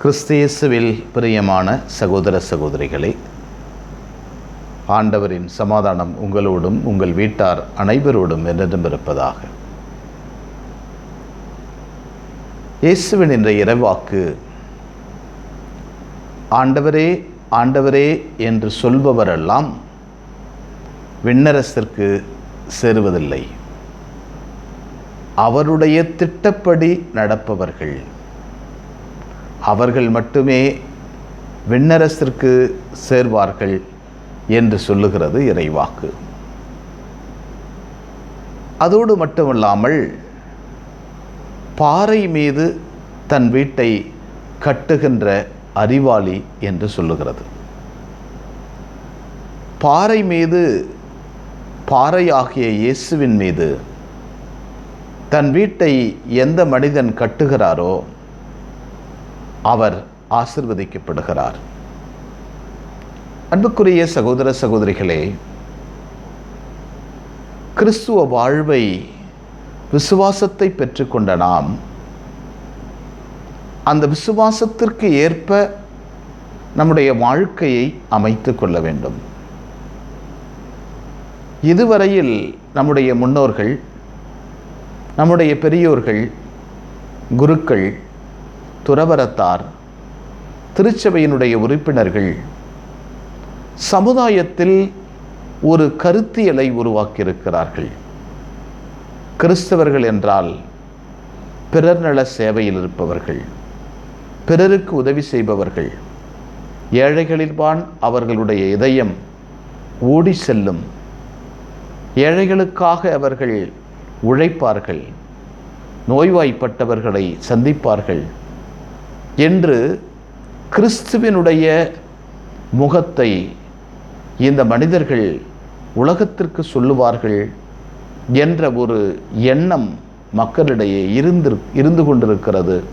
கிறிஸ்தியேசுவில் பிரியமான சகோதர சகோதரிகளே ஆண்டவரின் சமாதானம் உங்களோடும் உங்கள் வீட்டார் அனைவரோடும் என்றென்றும் இருப்பதாக இயேசுவின் என்ற இறைவாக்கு ஆண்டவரே ஆண்டவரே என்று சொல்பவரெல்லாம் விண்ணரசிற்கு சேருவதில்லை. அவருடைய திட்டப்படி நடப்பவர்கள் அவர்கள் மட்டுமே விண்ணரசிற்கு சேர்வார்கள் என்று சொல்லுகிறது இறைவாக்கு. அதோடு மட்டுமல்லாமல் பாறை மீது தன் வீட்டை கட்டுகின்ற அறிவாளி என்று சொல்லுகிறது. பாறை மீது பாறையாகிய இயேசுவின் மீது தன் வீட்டை எந்த மனிதன் கட்டுகிறாரோ அவர் ஆசிர்வதிக்கப்படுகிறார். அன்புக்குரிய சகோதர சகோதரிகளே கிறிஸ்துவ வாழ்வை விசுவாசத்தை பெற்றுக்கொண்ட நாம் அந்த விசுவாசத்திற்கு ஏற்ப நம்முடைய வாழ்க்கையை அமைத்து கொள்ள வேண்டும். இதுவரையில் நம்முடைய முன்னோர்கள் நம்முடைய பெரியோர்கள் குருக்கள் துறவரத்தார் திருச்சபையினுடைய உறுப்பினர்கள் சமுதாயத்தில் ஒரு கருத்தியலை உருவாக்கியிருக்கிறார்கள். கிறிஸ்தவர்கள் என்றால் பிறர் நல சேவையில் இருப்பவர்கள் பிறருக்கு உதவி செய்பவர்கள் ஏழைகளில்பான் அவர்களுடைய இதயம் ஓடி செல்லும். ஏழைகளுக்காக அவர்கள் உழைப்பார்கள் நோய்வாய்ப்பட்டவர்களை சந்திப்பார்கள். என்று கிறிஸ்துவினுடைய முகத்தை இந்த மனிதர்கள் உலகத்திற்கு சொல்லுவார்கள் என்ற ஒரு எண்ணம் மக்களிடையே இருந்து இருந்து கொண்டிருக்கிறது.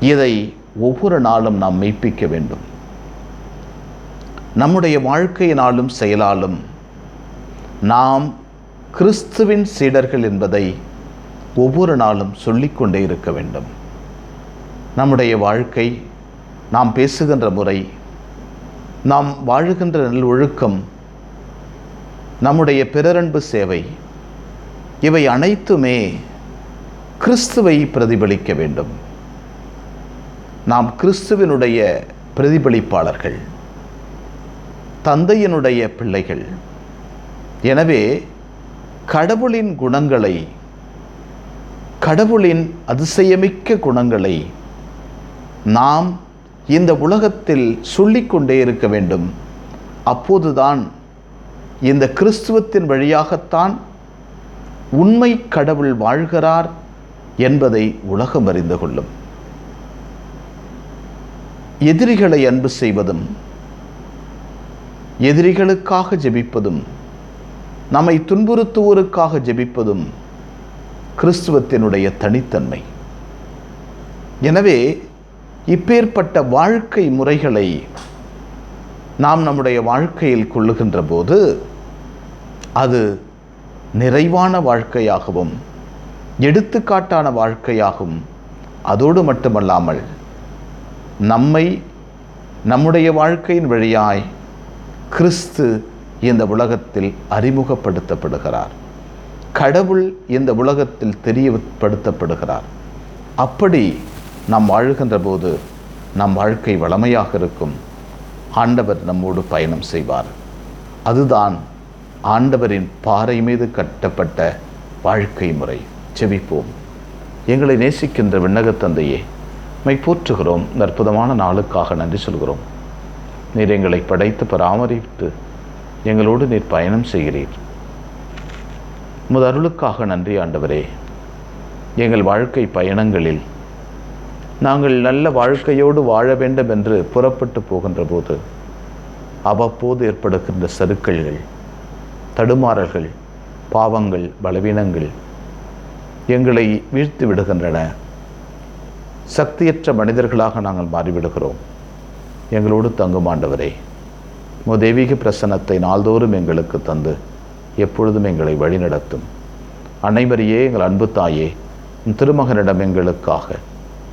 இதை ஒவ்வொரு நாளும் நாம் மெய்ப்பிக்க வேண்டும். நம்முடைய வாழ்க்கையினாலும் செயலாலும் நாம் கிறிஸ்துவின் சீடர்கள் என்பதை ஒவ்வொரு நாளும் சொல்லிக்கொண்டே இருக்க வேண்டும். நம்முடைய வாழ்க்கை நாம் பேசுகின்ற முறை நாம் வாழுகின்ற நல் ஒழுக்கம் நம்முடைய பிறரன்பு சேவை இவை அனைத்துமே கிறிஸ்துவை பிரதிபலிக்க வேண்டும். நாம் கிறிஸ்துவினுடைய பிரதிபலிப்பாளர்கள் தந்தையினுடைய பிள்ளைகள். எனவே கடவுளின் குணங்களை கடவுளின் அதிசயமிக்க குணங்களை நாம் இந்த உலகத்தில் சொல்லிக்கொண்டே இருக்க வேண்டும். அப்போதுதான் இந்த கிறிஸ்துவத்தின் வழியாகத்தான் உண்மை கடவுள் வாழ்கிறார் என்பதை உலகம் அறிந்து கொள்ளும். எதிரிகளை அன்பு செய்வதும் எதிரிகளுக்காக ஜெபிப்பதும் நம்மை துன்புறுத்துவோருக்காக ஜெபிப்பதும் கிறிஸ்துவத்தினுடைய தனித்தன்மை. எனவே இப்பேற்பட்ட வாழ்க்கை முறைகளை நாம் நம்முடைய வாழ்க்கையில் கொள்ளுகின்ற போது அது நிறைவான வாழ்க்கையாகவும் எடுத்துக்காட்டான வாழ்க்கையாகும். அதோடு மட்டுமல்லாமல் நம்மை நம்முடைய வாழ்க்கையின் வழியாய் கிறிஸ்து இந்த உலகத்தில் அறிமுகப்படுத்தப்படுகிறார். கடவுள் இந்த உலகத்தில் தெரியப்படுத்தப்படுகிறார். அப்படி நாம் வாழுகின்ற போது நம் வாழ்க்கை வளமையாக இருக்கும். ஆண்டவர் நம்மோடு பயணம் செய்வார். அதுதான் ஆண்டவரின் பாறை மீது கட்டப்பட்ட வாழ்க்கை முறை. செவிப்போம் எங்களை நேசிக்கின்ற விண்ணகத்தந்தையே மை போற்றுகிறோம். அற்புதமான நாளுக்காக நன்றி சொல்கிறோம். நீர் எங்களை படைத்து பராமரித்து எங்களோடு நீர் பயணம் செய்கிறீர். உமது அருளுக்காக நன்றி ஆண்டவரே. எங்கள் வாழ்க்கை பயணங்களில் நாங்கள் நல்ல வாழ்க்கையோடு வாழ வேண்டும் என்று புறப்பட்டு போகின்ற போது அவ்வப்போது ஏற்படுகின்ற சறுக்கல்கள் தடுமாறல்கள் பாவங்கள் பலவீனங்கள் எங்களை வீழ்த்தி விடுகின்றன. சக்தியற்ற மனிதர்களாக நாங்கள் மாறிவிடுகிறோம். எங்களோடு தங்கும் ஆண்டவரே தெய்வீக பிரசன்னத்தை நாள்தோறும் எங்களுக்கு தந்து எப்பொழுதும் எங்களை வழிநடத்தும். அனைவரையே எங்கள் அன்பு தாயே திருமகனிடம் எங்களுக்காக